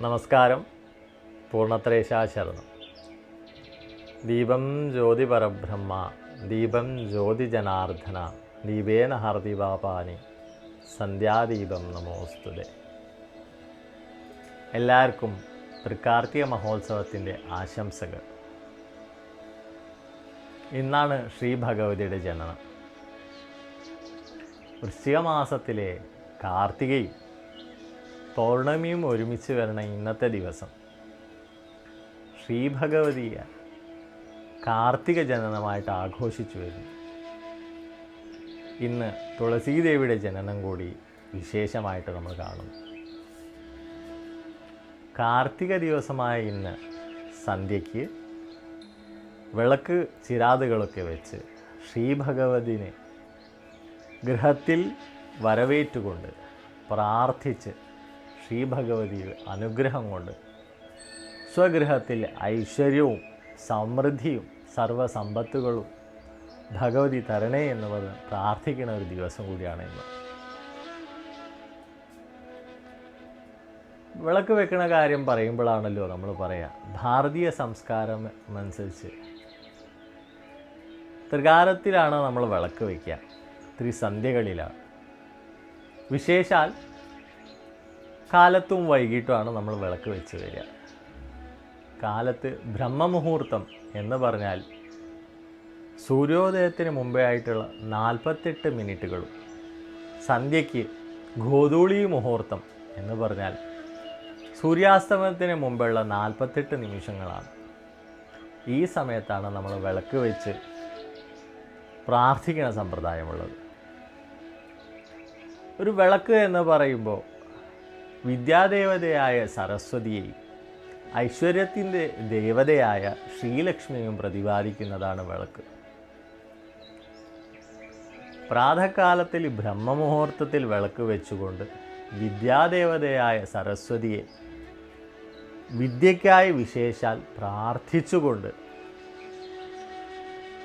നമസ്കാരം. പൂർണത്രേശാശരണം ദീപം ജ്യോതി പരബ്രഹ്മ ദീപം ജ്യോതി ജനാർദ്ദന ദീപേന ഹർദിവാപാനി സന്ധ്യാദീപം നമോസ്തുതേ. എല്ലാവർക്കും തൃക്കാർത്തിക മഹോത്സവത്തിന്റെ ആശംസകൾ. ഇന്നാണ് ശ്രീ ഭഗവതിയുടെ ജനനം. വൃശ്ചിക മാസത്തിലെ കാർത്തികയും പൗർണമിയും ഒരുമിച്ച് വരണ ഇന്നത്തെ ദിവസം. ശ്രീ ഭഗവതിയെ കാർത്തിക ജനനമായിട്ട് ആഘോഷിച്ചു വരുന്നു. ഇന്ന് തുളസീദേവിയുടെ ജനനം കൂടി വിശേഷമായിട്ട് നമ്മൾ കാണുന്നു. കാർത്തിക ദിവസമായ ഇന്ന് സന്ധ്യയ്ക്ക് വിളക്ക് ചിരാതുകളൊക്കെ വെച്ച് ശ്രീഭഗവതിനെ ഗൃഹത്തിൽ വരവേറ്റുകൊണ്ട് പ്രാർത്ഥിച്ച് ശ്രീ ഭഗവതിയുടെ അനുഗ്രഹം കൊണ്ട് സ്വഗൃഹത്തിൽ ഐശ്വര്യവും സമൃദ്ധിയും സർവസമ്പത്തുകളും ഭഗവതി തരണേ എന്ന് പറഞ്ഞ് പ്രാർത്ഥിക്കുന്ന ഒരു ദിവസം കൂടിയാണ് ഇന്ന്. വിളക്ക് വെക്കുന്ന കാര്യം പറയുമ്പോഴാണല്ലോ നമ്മൾ പറയാ ഭാരതീയ സംസ്കാരം അനുസരിച്ച് ത്രികാലത്തിലാണ് നമ്മൾ വിളക്ക് വയ്ക്കുക ത്രിസന്ധ്യകളിലാണ്. വിശേഷാൽ കാലത്തും വൈകിട്ടുമാണ് നമ്മൾ വിളക്ക് വെച്ച് വരിക. കാലത്ത് ബ്രഹ്മമുഹൂർത്തം എന്ന് പറഞ്ഞാൽ സൂര്യോദയത്തിന് മുമ്പേ ആയിട്ടുള്ള നാൽപ്പത്തെട്ട് മിനിറ്റുകളും സന്ധ്യയ്ക്ക് ഗോതൂളി മുഹൂർത്തം എന്ന് പറഞ്ഞാൽ സൂര്യാസ്തമനത്തിന് മുമ്പുള്ള നാൽപ്പത്തെട്ട് നിമിഷങ്ങളാണ്. ഈ സമയത്താണ് നമ്മൾ വിളക്ക് വെച്ച് പ്രാർത്ഥിക്കുന്ന സമ്പ്രദായമുള്ളത്. ഒരു വിളക്ക് എന്ന് പറയുമ്പോൾ വിദ്യാദേവതയായ സരസ്വതിയെയും ഐശ്വര്യത്തിന്റെ ദേവതയായ ശ്രീലക്ഷ്മിയും പ്രതിപാദിക്കുന്നതാണ് വിളക്ക്. പ്രാതകാലത്തിൽ ബ്രഹ്മമുഹൂർത്തത്തിൽ വിളക്ക് വെച്ചുകൊണ്ട് വിദ്യാദേവതയായ സരസ്വതിയെ വിദ്യയ്ക്കായി വിശേഷാൽ പ്രാർത്ഥിച്ചുകൊണ്ട്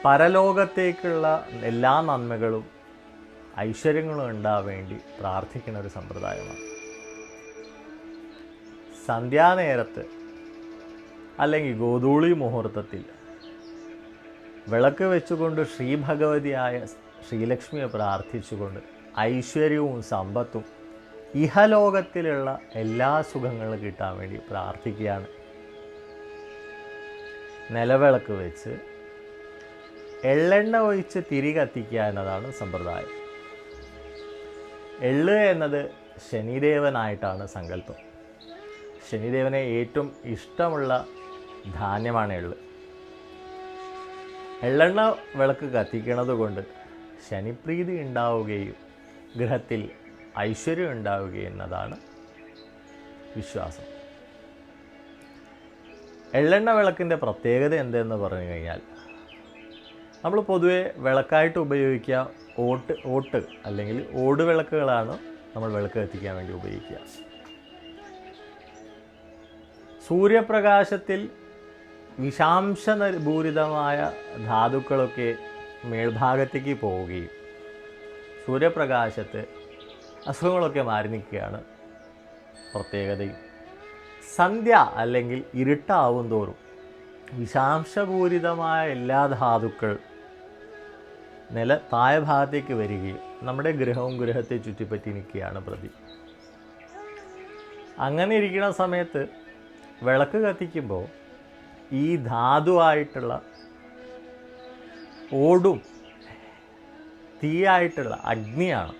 പരലോകത്തേക്കുള്ള എല്ലാ നന്മകളും ഐശ്വര്യങ്ങളും ഉണ്ടാവേണ്ടി വേണ്ടി പ്രാർത്ഥിക്കുന്ന ഒരു സമ്പ്രദായമാണ്. സന്ധ്യാനേരത്ത് അല്ലെങ്കിൽ ഗോധൂളി മുഹൂർത്തത്തിൽ വിളക്ക് വെച്ചുകൊണ്ട് ശ്രീഭഗവതിയായ ശ്രീലക്ഷ്മിയെ പ്രാർത്ഥിച്ചുകൊണ്ട് ഐശ്വര്യവും സമ്പത്തും ഇഹലോകത്തിലുള്ള എല്ലാ സുഖങ്ങളും കിട്ടാൻ വേണ്ടി പ്രാർത്ഥിക്കുകയാണ്. നിലവിളക്ക് വെച്ച് എള്ളെണ്ണ ഒഴിച്ച് തിരി കത്തിക്കുക എന്നതാണ് സമ്പ്രദായം. എള്ള് എന്നത് ശനിദേവനായിട്ടാണ് സങ്കല്പം. ശനിദേവനെ ഏറ്റവും ഇഷ്ടമുള്ള ധാന്യമാണ് എള്ള് എള്ളെണ്ണ വിളക്ക് കത്തിക്കുന്നതുകൊണ്ട് ശനിപ്രീതി ഉണ്ടാവുകയും ഗ്രഹത്തിൽ ഐശ്വര്യം ഉണ്ടാവുകയും എന്നതാണ് വിശ്വാസം. എള്ളെണ്ണ വിളക്കിന്റെ പ്രത്യേകത എന്തെന്ന് പറഞ്ഞു കഴിഞ്ഞാൽ നമ്മൾ പൊതുവെ വിളക്കായിട്ട് ഉപയോഗിക്കുക ഓട്ട് ഓട്ട് അല്ലെങ്കിൽ ഓട് വിളക്കുകളാണ് നമ്മൾ വിളക്ക് കത്തിക്കാൻ വേണ്ടി ഉപയോഗിക്കുക. സൂര്യപ്രകാശത്തിൽ വിഷാംശഭൂരിതമായ ധാതുക്കളൊക്കെ മേൽഭാഗത്തേക്ക് പോവുകയും സൂര്യപ്രകാശത്ത് അസുഖങ്ങളൊക്കെ മാറി നിൽക്കുകയാണ് പ്രത്യേകതയും. സന്ധ്യ അല്ലെങ്കിൽ ഇരുട്ടാവും തോറും വിഷാംശപൂരിതമായ എല്ലാ ധാതുക്കൾ നില താഴെ ഭാഗത്തേക്ക് വരികയും നമ്മുടെ ഗ്രഹവും ഗ്രഹത്തെ ചുറ്റിപ്പറ്റി നിൽക്കുകയാണ് പ്രതി. അങ്ങനെ ഇരിക്കുന്ന സമയത്ത് വിളക്ക് കത്തിക്കുമ്പോൾ ഈ ധാതുവായിട്ടുള്ള ഓടും തീയായിട്ടുള്ള അഗ്നിയാണ്.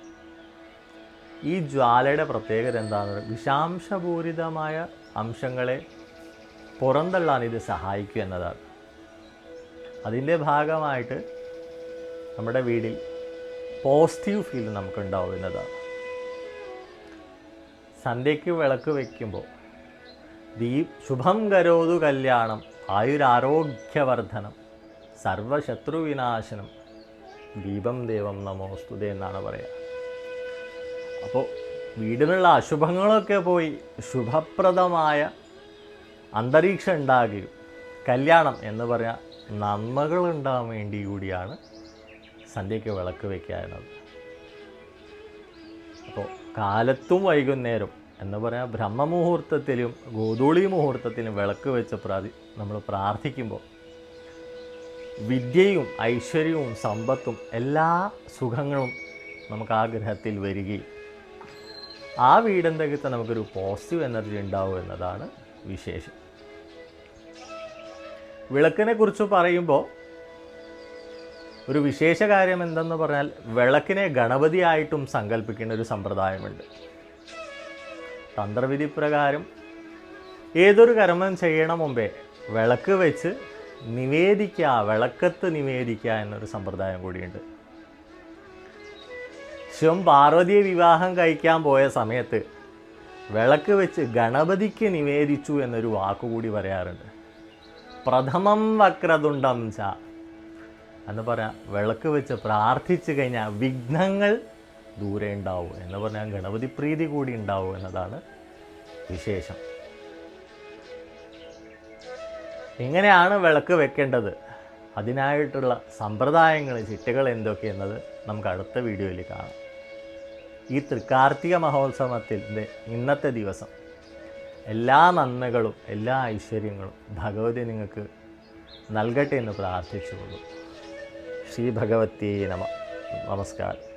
ഈ ജ്വാലയുടെ പ്രത്യേകത എന്താണെന്ന് വിഷാംശപൂരിതമായ അംശങ്ങളെ പുറന്തള്ളാൻ ഇത് സഹായിക്കും എന്നതാണ്. അതിന്റെ ഭാഗമായിട്ട് നമ്മുടെ വീടിൽ പോസിറ്റീവ് ഫീൽ നമുക്കുണ്ടാവുന്നതാണ് സന്ധ്യയ്ക്ക് വിളക്ക് വയ്ക്കുമ്പോൾ ദീപ് ശുഭം കരോതു കല്യാണം ആയുരാരോഗ്യവർദ്ധനം സർവശത്രുവിനാശനം ദീപം ദൈവം നമോസ്തുതേ എന്നാണ് പറയുക അപ്പോൾ വീടിനുള്ള അശുഭങ്ങളൊക്കെ പോയി ശുഭപ്രദമായ അന്തരീക്ഷം ഉണ്ടാകുകയും കല്യാണം എന്ന് പറയാൻ നന്മകൾ ഉണ്ടാകാൻ വേണ്ടി കൂടിയാണ് സന്ധ്യയ്ക്ക് വിളക്ക് വയ്ക്കുക എന്നത് അപ്പോൾ കാലത്തും വൈകുന്നേരം എന്ന് പറയുക ബ്രഹ്മമുഹൂർത്തത്തിലും ഗോതൂളി മുഹൂർത്തത്തിലും വിളക്ക് വെച്ച് പ്രാതി നമ്മൾ പ്രാർത്ഥിക്കുമ്പോൾ വിദ്യയും ഐശ്വര്യവും സമ്പത്തും എല്ലാ സുഖങ്ങളും നമുക്ക് ആ ഗ്രഹത്തിൽ വരികയും ആ വീടെന്തകത്ത് നമുക്കൊരു പോസിറ്റീവ് എനർജി ഉണ്ടാവും എന്നതാണ് വിശേഷം. വിളക്കിനെ കുറിച്ച് പറയുമ്പോൾ ഒരു വിശേഷ കാര്യം എന്തെന്ന് പറഞ്ഞാൽ വിളക്കിനെ ഗണപതിയായിട്ടും സങ്കല്പിക്കുന്ന ഒരു സമ്പ്രദായമുണ്ട്. തന്ത്രവിധി പ്രകാരം ഏതൊരു കർമ്മം ചെയ്യണ മുമ്പേ വിളക്ക് വെച്ച് നിവേദിക്കുക വിളക്കത്ത് നിവേദിക്കുക എന്നൊരു സമ്പ്രദായം കൂടിയുണ്ട്. ശിവം പാർവതിയെ വിവാഹം കഴിക്കാൻ പോയ സമയത്ത് വിളക്ക് വെച്ച് ഗണപതിക്ക് നിവേദിച്ചു എന്നൊരു വാക്കുകൂടി പറയാറുണ്ട്. പ്രഥമം വക്രതുണ്ടം ച എന്ന് പറയാം. വിളക്ക് വെച്ച് പ്രാർത്ഥിച്ചു കഴിഞ്ഞാൽ വിഘ്നങ്ങൾ ദൂരെ ഉണ്ടാവും എന്ന് പറഞ്ഞാൽ ഗണപതി പ്രീതി കൂടി ഉണ്ടാവും എന്നതാണ് വിശേഷം. എങ്ങനെയാണ് വിളക്ക് വെക്കേണ്ടത്. അതിനായിട്ടുള്ള സമ്പ്രദായങ്ങൾ ചിട്ടകൾ എന്തൊക്കെയെന്നത് നമുക്ക് അടുത്ത വീഡിയോയിൽ കാണാം. ഈ തൃക്കാർത്തിക മഹോത്സവത്തിന്റെ ഇന്നത്തെ ദിവസം എല്ലാ നന്മകളും എല്ലാ ഐശ്വര്യങ്ങളും ഭഗവതി നിങ്ങൾക്ക് നൽകട്ടെ എന്ന് പ്രാർത്ഥിച്ചുകൊള്ളു. ശ്രീ ഭഗവതി നമ. നമസ്കാരം.